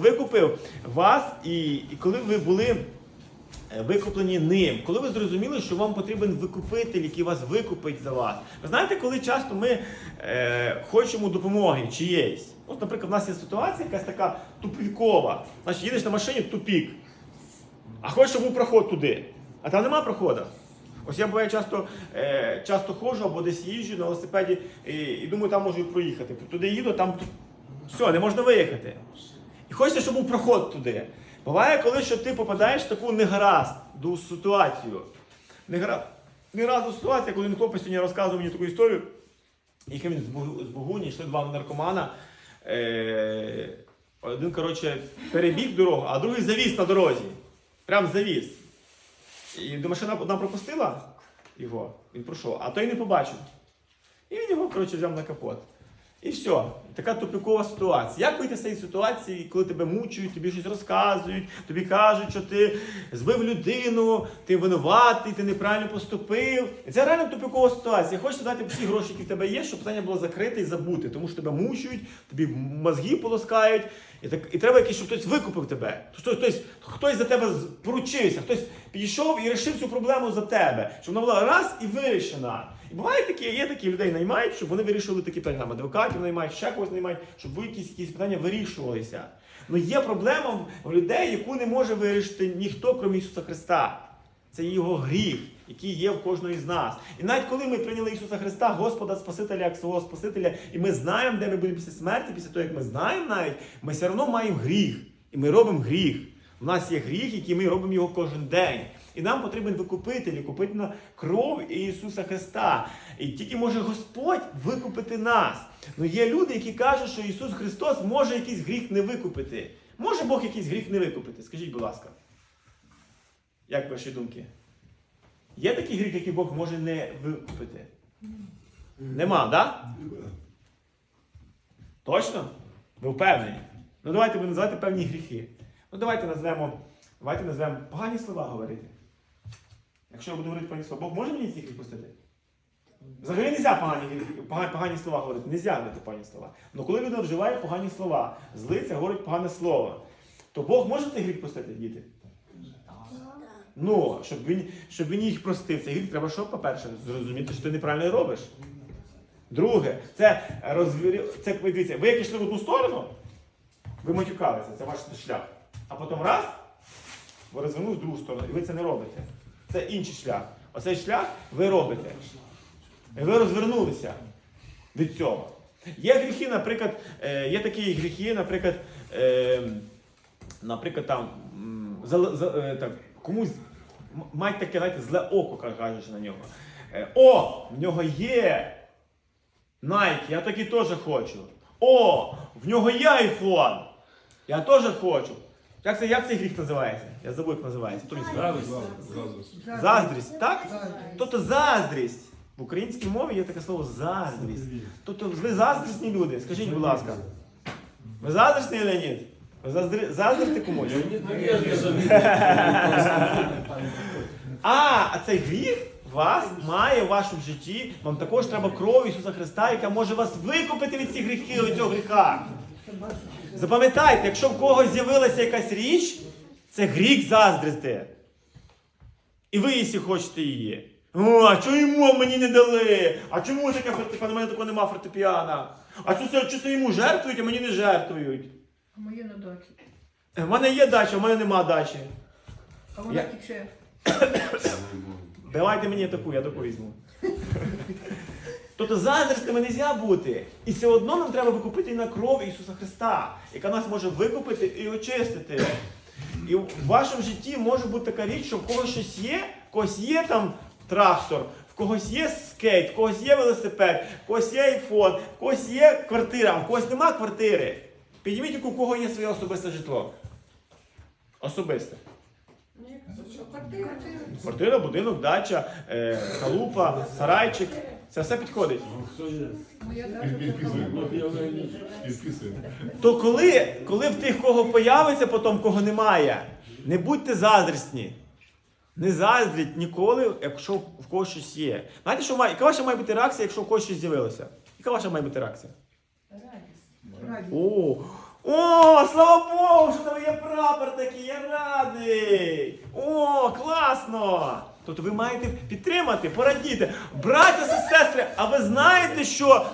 Викупив вас, і, коли ви були е, викуплені ним, коли ви зрозуміли, що вам потрібен викупитель, який вас викупить за вас. Ви знаєте, коли часто ми е, хочемо допомоги чиєїсь. От, наприклад, в нас є ситуація якась така тупікова. Значить, їдеш на машині тупік, а хочеш, щоб був проход туди. А там нема проходу. Ось я буває часто, е, часто ходжу або десь їжджу на велосипеді і, і думаю, там можу проїхати. Туди їду, там все, не можна виїхати. І хочеться, щоб був проход туди. Буває, коли що ти попадаєш в таку негаразду ситуацію. Негара- Негаразду ситуацію, коли хлопець сьогодні розказував мені таку історію. Їхав він з Бугуні, йшли два наркомана. Е, один, коротше, перебіг дорогу, а другий завіс на дорозі. Прям завіс. І до машина одна пропустила його, він пройшов, а той не побачив. І він його, коротше, взяв на капот. І все. Така тупікова ситуація. Як вийти з цієї ситуації, коли тебе мучують, тобі щось розказують, тобі кажуть, що ти збив людину, ти винуватий, ти неправильно поступив. Це реально тупікова ситуація. Хочеш дати всі гроші, які в тебе є, щоб питання було закрите і забути, тому що тебе мучують, тобі мозги полоскають, і, так, і треба якийсь, щоб хтось викупив тебе. Хтось, хтось, хтось за тебе поручився, хтось підійшов і вирішив цю проблему за тебе, щоб вона була раз і вирішена. І буває такі, є такі людей наймають, щоб вони вирішили такі питання. Там адвокатів наймають, ще когось наймають, щоб ви якісь, якісь питання вирішувалися. Ну є проблема в людей, яку не може вирішити ніхто, крім Ісуса Христа. Це його гріх, який є в кожної з нас. І навіть коли ми прийняли Ісуса Христа, Господа Спасителя як свого Спасителя, і ми знаємо, де ми будемо після смерті, після того, як ми знаємо навіть, ми все одно маємо гріх. І ми робимо гріх. У нас є гріх, який ми робимо його кожен день. І нам потрібен викупитель, купити на кров Ісуса Христа. І тільки може Господь викупити нас. Ну є люди, які кажуть, що Ісус Христос може якийсь гріх не викупити. Може Бог якийсь гріх не викупити? Скажіть, будь ласка. Як ваші думки? Є такий гріх, який Бог може не викупити? Нема? Да? Точно? Ви впевнені? Ну давайте ви називайте певні гріхи. Ну давайте назвемо, давайте назвемо погані слова говорити. Якщо я буду говорити погані слова, Бог може мені ці гріх пустити? Взагалі не можна погані, погані, погані слова говорити, не можна говорити погані слова. Але коли людина вживає погані слова, злиться, говорить погане слово, то Бог може цей гріх пустити, діти? Ну, щоб він, щоб він їх простив, цей гріх треба що, по-перше, зрозуміти, що ти неправильно робиш. Друге, це розвір... це дивіться, ви як йшли в одну сторону, ви матюкалися, це ваш шлях. А потім раз, ви розвернули в другу сторону, і ви це не робите. Це інший шлях. Оцей шлях ви робите. Ви розвернулися від цього. Є гріхи, наприклад, е, є такі гріхи, наприклад, е, наприклад, там, е, так, комусь м- мають таке, знаєте, зле око, кажеш на нього. О, в нього є Nike, я такий теж хочу. О, в нього є айфон. Я теж хочу. Як, це, як цей гріх називається? Я забув, як називається. Хто мені скаже? Заздрість, так? Тобто заздрість. В українській мові є таке слово заздрість. Тобто ви заздрісні люди. Скажіть, будь ласка. Ви заздрісний Леонід? Ви заздри... заздрите комусь? А, а цей гріх вас має в вашому житті. Вам також треба кров Ісуса Христа, яка може вас викупити від цих гріхів, від цього гріха. Запам'ятайте, якщо в когось з'явилася якась річ, це гріх заздрити. І ви якщо хочете її. О, а чого йому мені не дали? А чому таке фортепіано? У мене такого нема фортепіано. А що це, йому жертвують, а мені не жертвують? А моє на дачі. У мене є дача, у мене нема дачі. А вона Я- тіче. Давайте мені таку, я таку візьму. Тобто заздрістими не можна бути. І все одно нам треба викупити на кров Ісуса Христа, яка нас може викупити і очистити. І в вашому житті може бути така річ, що в когось щось є, в когось є там трактор, в когось є скейт, в когось є велосипед, в когось є айфон, в когось є квартира, а в когось нема квартири. Підніміть, у кого є своє особисте житло. Особисте. Квартира, будинок, дача, е, халупа, сарайчик. Це все підходить. То коли, коли в тих, кого появиться, потім кого немає, не будьте заздрісні. Не заздріть ніколи, якщо в когось щось є. Знаєте, що має, яка ваша має бути реакція, якщо в когось щось з'явилося? Яка ваша має бути реакція? Радість. О, О, слава Богу, що там є прапор такий, я радий. О, класно! Тобто ви маєте підтримати, порадіти. Браття та сестри, а ви знаєте, що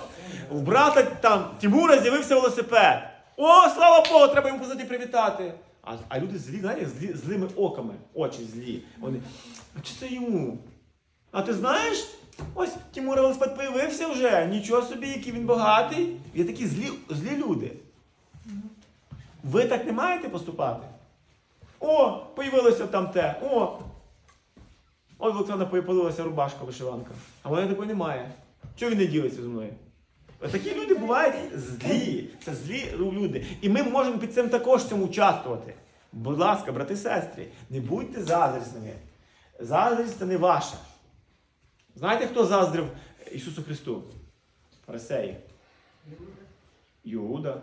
у брата там Тимура з'явився велосипед. О, слава Богу, треба йому позади привітати. А, а люди злі, знаєте, злі, злими оками, очі злі. Вони. А чи це йому? А ти знаєш? Ось Тимура велосипед появився вже. Нічого собі, який він багатий. Є такі злі, злі люди. Ви так не маєте поступати? О, появилося там те. О! Ой, в Олександра появилася рубашка вишиванка. А в мене такої немає. Чого він не ділиться зі мною? Такі люди бувають злі. Це злі люди. І ми можемо під цим також цьому участвувати. Будь ласка, брати і сестри, не будьте заздрісними. Заздрість це не ваша. Знаєте, хто заздрив Ісусу Христу? Фарисеї. Іуда.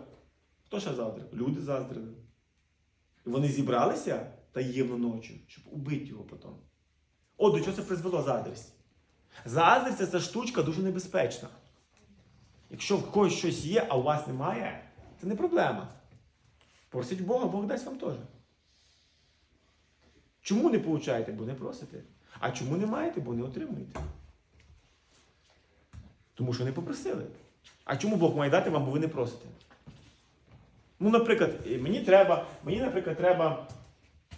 Хто ще заздрив? Люди заздрили. І вони зібралися таємно ночі, щоб убити його потім. От до чого це призвело заздрість. Заздрість це штучка дуже небезпечна. Якщо в когось щось є, а у вас немає, це не проблема. Просіть Бога, Бог дасть вам теж. Чому не получаєте, бо не просите? А чому не маєте, бо не отримуєте? Тому що не попросили. А чому Бог має дати вам, бо ви не просите? Ну, наприклад, мені треба, мені, наприклад, треба,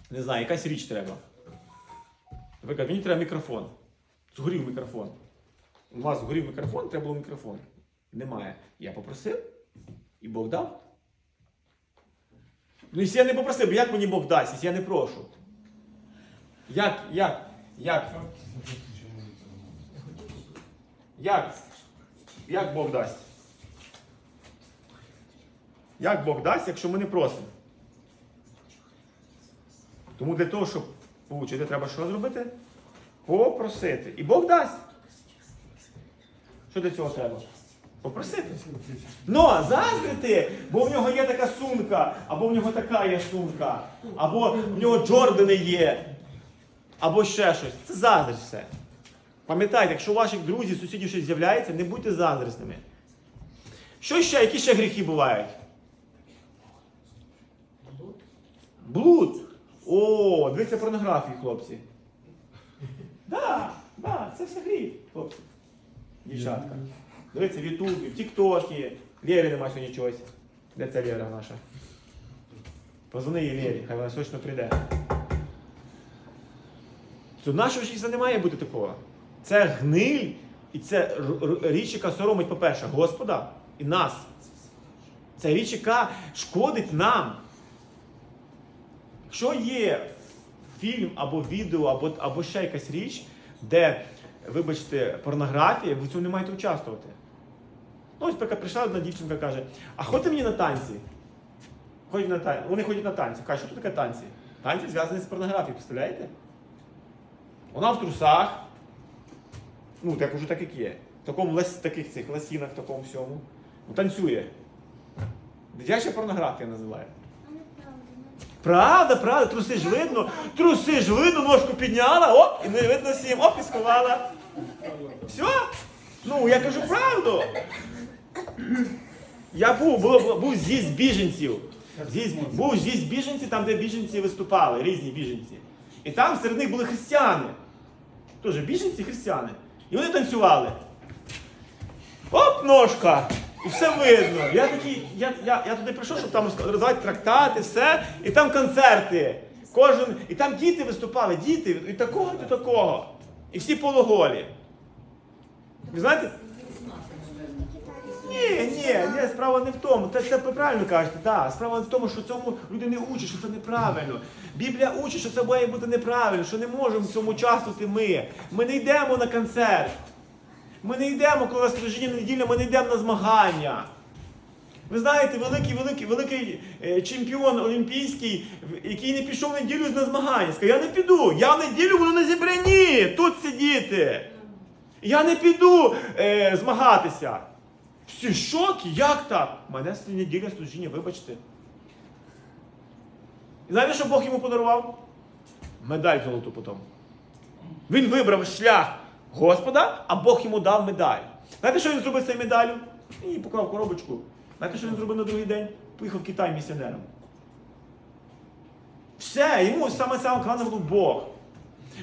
не знаю, якась річ треба. Наприклад, мені треба мікрофон. Згорів мікрофон. У вас згорів мікрофон, треба було мікрофон. Немає. Я попросив, і Бог дав. Ну, якщо я не попросив, як мені Бог дасть, якщо я не прошу? Як, як, як? Як? Як Бог дасть? Як Бог дасть, якщо ми не просимо? Тому для того, щоб отримати, треба що зробити? Попросити. І Бог дасть. Що для цього треба? Попросити. Ну, заздрити, бо в нього є така сумка, або в нього така є сумка, або в нього Джордани є, або ще щось. Це заздрість все. Пам'ятайте, якщо у ваших друзів, сусідів щось з'являється, не будьте заздрісними. Що ще? Які ще гріхи бувають? Блуд. О, дивіться порнографію, хлопці. Да, да, це все гріх, хлопці. Дівчатка. Дивіться в Ютубі, в Тіктокі. Лєрі нема сьогодні чогось. Де ця Лєра наша? Позвони їй Лєрі, хай вона точно прийде. То нашого життя не має бути такого. Це гниль, і це річ, яка соромить, по-перше, Господа і нас. Це річ, яка шкодить нам. Якщо є фільм або відео, або, або ще якась річ, де, вибачте, порнографія, ви в цьому не маєте участвувати. Ну, ось поки прийшла одна дівчинка каже, а ходьте мені на танці. Ходять на танці. Вони ходять на танці. Кажуть, що тут таке танці? Танці зв'язані з порнографією, представляєте? Вона в трусах. Ну, так уже так як є. В такому таких цих ласінах, такому всьому. Ну, танцює. Дитяча порнографія називає. Правда, правда, труси ж видно, труси ж видно, ножку підняла, оп, і не видно всім, оп, і сховала. Все? Ну, я кажу правду. Я був, був, був з'їзд біженців. З'їзд, був з'їзд біженців, там, де біженці виступали, різні біженці. І там серед них були християни. Теж біженці християни. І вони танцювали. Оп, ножка! І все видно. Я такий, я, я, я туди прийшов, щоб там роздавати трактати, все, і там концерти. Кожен, і там діти виступали, діти від такого до такого. І всі пологолі. Ви знаєте? Ні, ні, ні, справа не в тому. Це, це ви правильно кажете, так. Справа не в тому, що цьому люди не учать, що це неправильно. Біблія учить, що це має бути неправильно, що не можемо в цьому участвувати ми. Ми не йдемо на концерт. Ми не йдемо, коли у нас служіння недільне, ми не йдемо на змагання. Ви знаєте, великий, великий, великий е, чемпіон олімпійський, який не пішов в неділю на змагання. Сказав, я не піду, я в неділю буду на зібранні, тут сидіти. Я не піду е, змагатися. Всі в шокі, як так? Мене неділя служіння, вибачте. І знаєте, що Бог йому подарував? Медаль золоту потім. Він вибрав шлях Господа, а Бог йому дав медаль. Знаєте, що він зробив з цією медаллю? Він її поклав в коробочку. Знаєте, що він зробив на другий день? поїхав в Китай місіонером. Все, йому саме саме головне був Бог.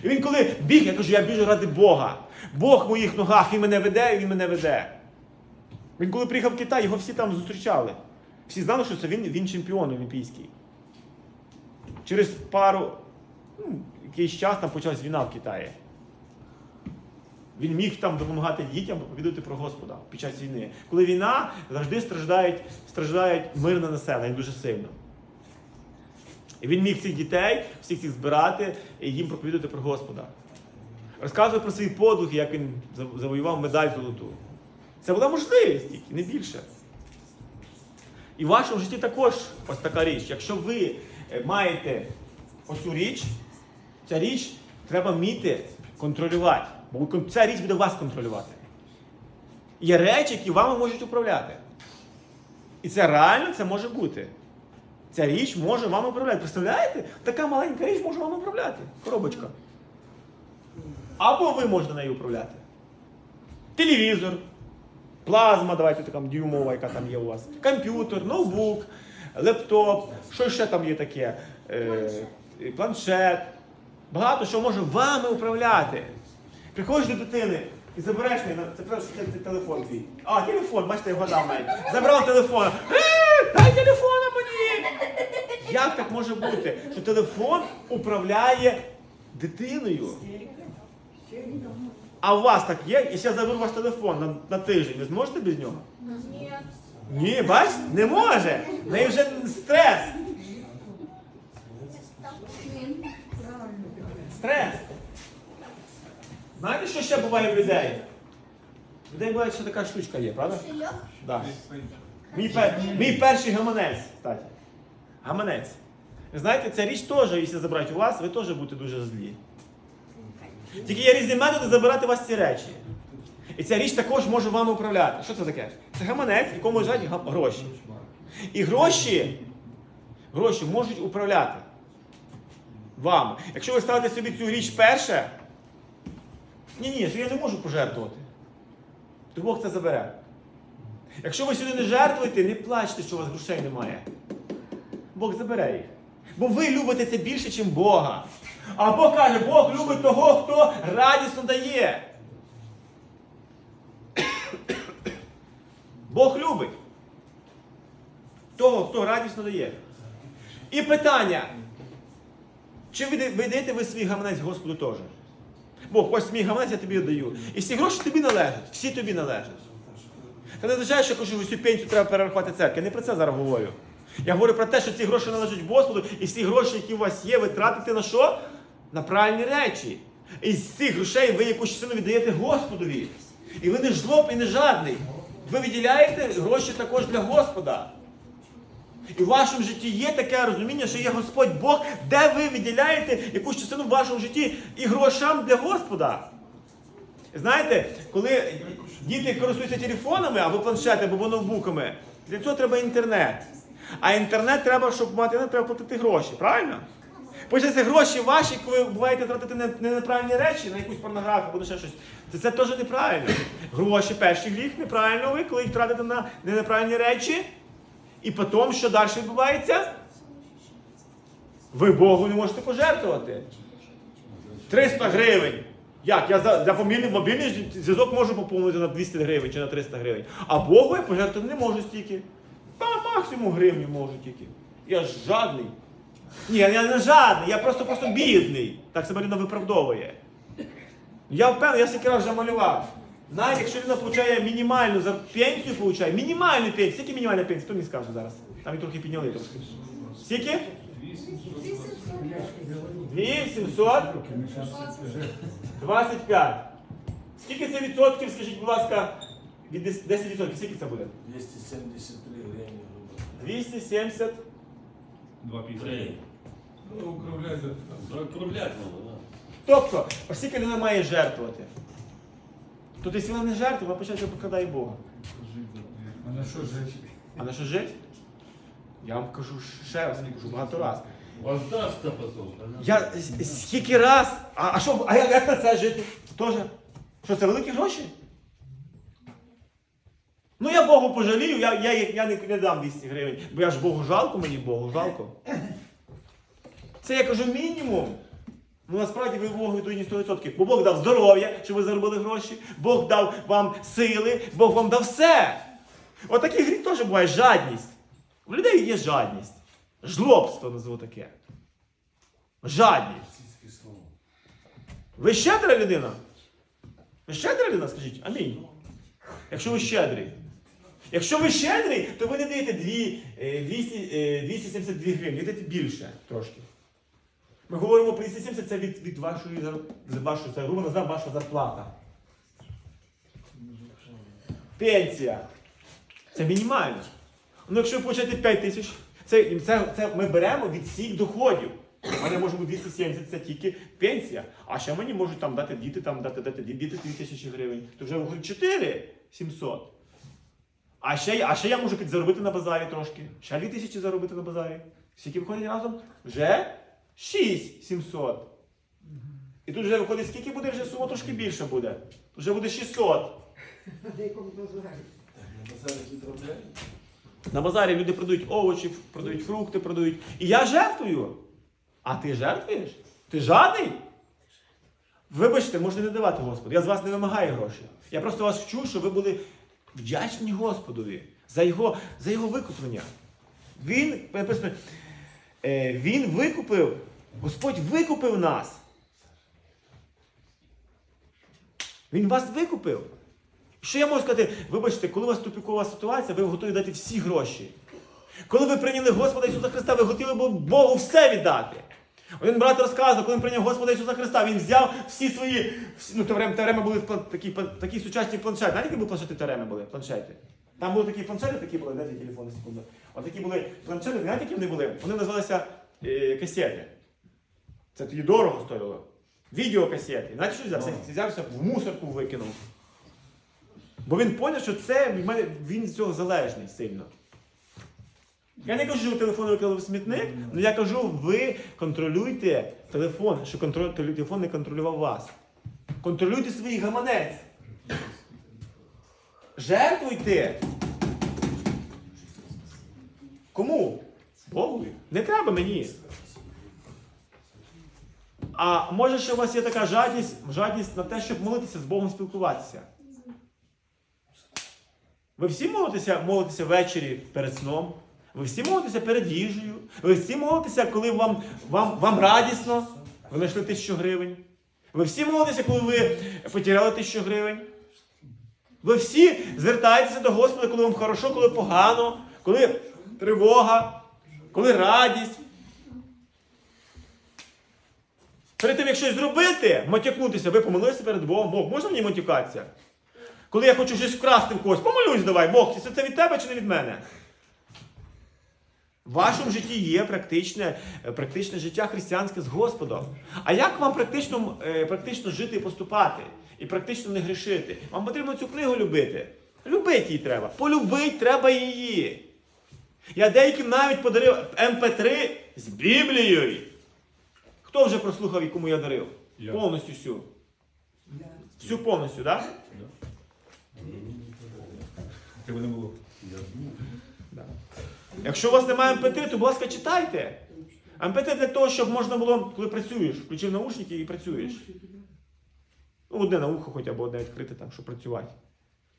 І він коли біг, я кажу, я біжу ради Бога. Бог в моїх ногах, він мене веде, і він мене веде. Він коли приїхав в Китай, його всі там зустрічали. Всі знали, що це він, він чемпіон олімпійський. Через пару, ну, якийсь час там почалась війна в Китаї. Він міг там допомагати дітям проповідувати про Господа під час війни. Коли війна, завжди страждають, страждають мирне населення дуже сильно. І він міг цих дітей, всіх цих збирати і їм проповідувати про Господа. Розказує про свої подвиги, як він завоював медаль золоту. Це була можливість тільки, не більше. І в вашому житті також ось така річ. Якщо ви е, маєте оцю річ, ця річ треба вміти контролювати. Ця річ буде вас контролювати. Є речі, які вами можуть управляти. І це реально це може бути. Ця річ може вами управляти. Представляєте? Така маленька річ може вами управляти. Коробочка. Або ви можете нею управляти. Телевізор, плазма, давайте така дюймова, яка там є у вас. Комп'ютер, ноутбук, лептоп, що ще там є таке? Е, планшет. Багато що може вами управляти. Приходиш до дитини і забереш мене, це просто телефон твій. А, телефон, бачите, я вгадав навіть. Забрав телефон. Е, дай телефона мені! Як так може бути, що телефон управляє дитиною? А у вас так є? І зараз заберу ваш телефон на, на тиждень. Ви зможете без нього? Нет. Ні, бач, не може. В неї вже стрес. Стрес. Знаєте, що ще буває в людей? В людей буває, що така штучка є, правда? Да. Мій, пер... Мій перший гаманець, кстати. Гаманець. Ви знаєте, ця річ теж, якщо забрати у вас, ви теж будете дуже злі. Тільки є різні методи забирати у вас ці речі. І ця річ також може вами управляти. Що це таке? Це гаманець, в якому лежать гроші. І гроші, гроші можуть управляти вами. Якщо ви ставите собі цю річ перше, ні, ні, що я не можу пожертвувати, то Бог це забере. Якщо ви сюди не жертвуєте, не плачте, що у вас грошей немає. Бог забере їх. Бо ви любите це більше, ніж Бога. А Бог каже, Бог любить того, хто радісно дає. Бог любить того, хто радісно дає. І питання. Чи ви, даєте ви свій гаманець Господу теж? Бог, ось мій гаманець я тобі даю. І всі гроші тобі належать. Всі тобі належать. Це не означає, що кажу, всю пенсію треба перерахувати церкві. Я не про це зараз говорю. Я говорю про те, що ці гроші належать Господу, і всі гроші, які у вас є, ви тратите на що? На правильні речі. І з цих грошей ви якусь частину віддаєте Господові. І ви не жлоб і не жадний. Ви виділяєте гроші також для Господа. І в вашому житті є таке розуміння, що є Господь Бог, де ви виділяєте якусь частину в вашому житті і грошам для Господа. Знаєте, коли діти користуються телефонами або планшетами, або ноутбуками, для цього треба інтернет. А інтернет треба, щоб мати інтернет, треба платити гроші, правильно? Початься гроші ваші, коли ви буваєте тратити на на речі, на якусь порнографію або ще щось. То це теж неправильно. Гроші перший гріх неправильно ви, коли їх тратите на неправильні речі. І потім, що далі відбувається? Ви Богу не можете пожертвувати. 300 гривень. Як? Я за, за мобільний, зв'язок можу поповнити на 200 гривень чи на 300 гривень. А Богу я пожертвувати не можу стільки. Та максимум гривню можу тільки. Я ж жадний. Ні, я не жадний, я просто просто бідний. Так себе людина виправдовує. Я впевнений, я скільки раз вже малював. Навіть якщо людина отримує мінімальну зар- пенсію, получає, мінімальну пенсію. Скільки мінімальна пенсія? Хто мені скаже зараз? Там і трохи підняли трошки. Скільки? 2700? 25. Скільки це відсотків, скажіть, будь ласка, від 10 10 відсотків, скільки це буде? 273 гривні 270. 2,50. Ну. Тобто, оскільки людина має жертвувати, то якщо не жертвує, вона почати покладає Бога. А на що жити? А на що жити? Я вам кажу ще раз, кажу багато раз. Воздастся потом. Я скільки раз. А, а що, а як, як на це жити? Тоже? Що це великі гроші? Ну я Богу пожалію, я, я, я не, не дам 200 гривень, бо я ж Богу жалко, мені Богу жалко. Це я кажу мінімум. Ну насправді ви Богу віддані 100%. Бо Бог дав здоров'я, щоб ви заробили гроші, Бог дав вам сили, Бог вам дав все. Отакий гріх теж буває жадність. У людей є жадність. Жлобство назву таке. Жадність. Ви щедра людина? Ви щедра людина, скажіть? Амінь. Якщо ви щедрий. Якщо ви щедрий, то ви не даєте дві, е, 200, е, 272 гривні, ви даєте більше трошки. Ми говоримо про 270, це від, від вашої, вашої, грубо називаємо ваша зарплата. Пенсія. Це мінімально. Ну, якщо ви получаєте 5 тисяч, це, це, це ми беремо від всіх доходів. У мене може бути 270, це тільки пенсія. А ще мені можуть там дати діти, там дати, дати діти 2 тисячі гривень. То вже виходить 4 700. А ще, а ще я можу підзаробити на базарі трошки. Ще 2 тисячі заробити на базарі. Скільки виходить разом? Вже 6 700. І тут вже виходить, скільки буде, вже сума трошки більше буде. Вже буде 600. На базарі люди продають овочі, продають фрукти, продають. І я жертвую. А ти жертвуєш? Ти жадний? Вибачте, можна не давати Господу. Я з вас не вимагаю грошей. Я просто вас вчу, щоб ви були вдячні Господові за його, за його викуплення. Він, написано, він викупив, Господь викупив нас. Він вас викупив. Що я можу сказати? Вибачте, коли у вас тупікова ситуація, ви готові дати всі гроші. Коли ви прийняли Господа Ісуса Христа, ви готові були Богу все віддати. Один брат розказував, коли він прийняв Господа Ісуса Христа, він взяв всі свої. Всі, ну, теореми, були такі, такі сучасні планшети. Знаєте, які були планшети теореми були? Планшети. Там були такі планшети, такі були, де твій телефон секунду. От такі були планшети, знаєте, які вони були? Вони називалися е, касети. Це тоді дорого стоїло. Відеокасети. Знаєте, що взявся? Взявся в мусорку викинув. Бо він зрозумів, що це в мене, він від цього залежний сильно. Я не кажу, що ви телефон викинули в смітник, але я кажу, ви контролюйте телефон, що контроль, телефон не контролював вас. Контролюйте свій гаманець. Жертвуйте. Кому? Богу. Не треба мені. А може, що у вас є така жадність, жадність на те, щоб молитися з Богом спілкуватися. Ви всі молитеся, молитеся ввечері перед сном. Ви всі молитеся перед їжею. Ви всі молитеся, коли вам, вам, вам радісно. Ви знайшли тисячу гривень. Ви всі молитеся, коли ви потеряли тисячу гривень. Ви всі звертаєтеся до Господа, коли вам хорошо, коли погано, коли тривога, коли радість. Перед тим, як щось зробити, матякнутися, ви помолилися перед Богом. Бог, можна мені матюкатися? Коли я хочу щось вкрасти в когось, помолюсь давай, Бог, це від тебе чи не від мене? В вашому житті є практичне, е, практичне життя християнське з Господом. А як вам практично, е, практично жити і поступати? І практично не грішити? Вам потрібно цю книгу любити. Любити її треба. Полюбити треба її. Я деяким навіть подарив МП3 з Біблією. Хто вже прослухав, якому я дарив? Я. Повністю всю. Всю повністю, так? Тебе не було. Да? Якщо у вас немає МП3, то, будь ласка, читайте. МП3 для того, щоб можна було, коли працюєш, включив наушники і працюєш. Ну, одне на ухо хоча б одне відкрите там, щоб працювати.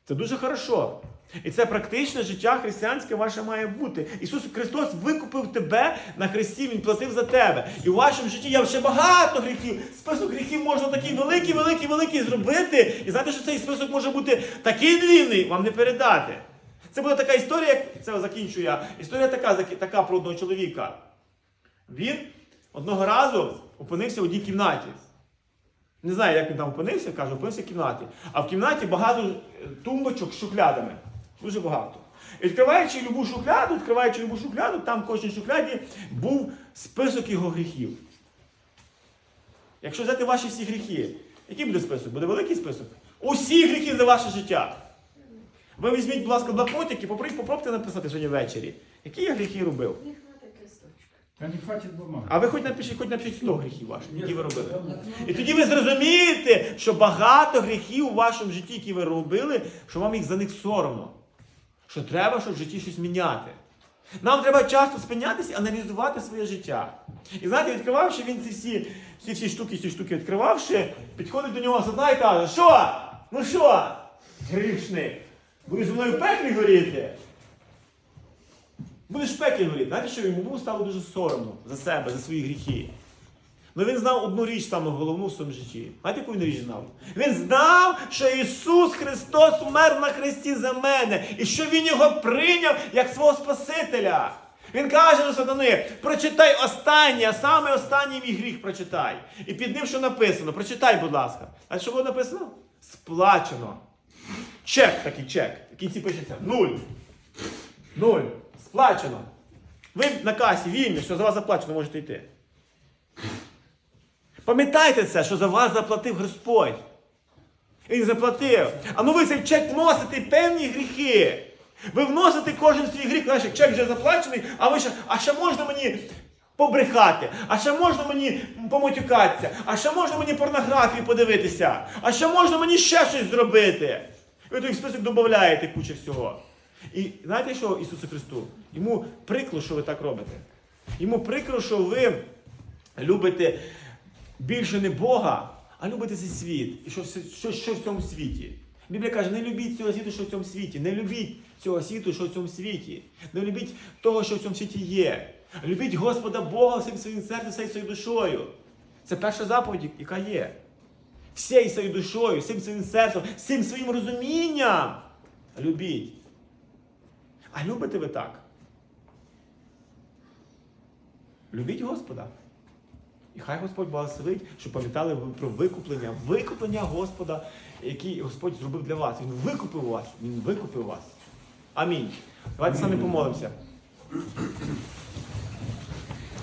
Це дуже хорошо. І це практичне життя християнське ваше має бути. Ісус Христос викупив тебе на хресті, Він платив за тебе. І у вашому житті є ще багато гріхів. Список гріхів можна такий великий, великий, великий зробити. І знаєте, що цей список може бути такий длинний, вам не передати. Це була така історія, як це закінчую я. Історія така, така про одного чоловіка. Він одного разу опинився в одній кімнаті. Не знаю, як він там опинився, каже, опинився в кімнаті. А в кімнаті багато е, тумбочок з шухлядами. Дуже багато. І відкриваючи любу шухляду, відкриваючи любу шухляду, там в кожній шухляді був список його гріхів. Якщо взяти ваші всі гріхи, який буде список? Буде великий список? Усі гріхи за ваше життя. Ви візьміть, будь ласка, блокнотик і попробуйте написати сьогодні ввечері, які я гріхи робив. Та не хватить бумаги. А ви хоч напишіть, хоч напишіть 100 гріхів ваших, які ви робили. І тоді ви зрозумієте, що багато гріхів у вашому житті, які ви робили, що вам їх за них соромно. що треба, щоб в житті щось міняти. Нам треба часто спинятися і аналізувати своє життя. І знаєте, відкривавши він ці всі, всі, всі штуки, ці штуки відкривавши, підходить до нього сатана і каже, що? Ну що? Грішник, будеш зі мною в пеклі горіти? Будеш в пеклі горіти. Знаєте, що йому стало дуже соромно за себе, за свої гріхи. Ну він знав одну річ саме головну в своєму житті. Знаєте, яку він річ знав? Він знав, що Ісус Христос умер на хресті за мене, і що Він його прийняв як свого Спасителя. Він каже до сатани: прочитай останнє, саме останній мій гріх прочитай. І під ним що написано? Прочитай, будь ласка. А що було написано? Сплачено. Чек такий чек. В кінці пишеться нуль. Нуль. Сплачено. Ви на касі вільні, що за вас заплачено, можете йти. Пам'ятайте це, що за вас заплатив Господь. Він заплатив. А ну ви цей чек вносите певні гріхи. Ви вносите кожен свій гріх, знаєш, чек вже заплачений, а ви ще, а ще можна мені побрехати, а ще можна мені поматюкатися, а ще можна мені порнографію подивитися, а ще можна мені ще щось зробити. Ви той список додаєте кучу всього. І знаєте що Ісусу Христу? Йому прикро, що ви так робите. Йому прикро, що ви любите більше не Бога, а любите цей світ. І що, що, що в цьому світі. Біблія каже, не любіть цього світу, що в цьому світі. Не любіть цього світу, що в цьому світі. Не любіть того, що в цьому світі є. Любіть Господа Бога всім своїм серцем, всією своєю душою. Це перша заповідь, яка є. Всією своєю душою, всім своїм серцем, всім своїм розумінням. Любіть. А любите ви так? Любіть Господа. І хай Господь благословить, щоб пам'ятали ви про викуплення, викуплення Господа, який Господь зробив для вас. Він викупив вас. Він викупив вас. Амінь. Давайте самі помолимося.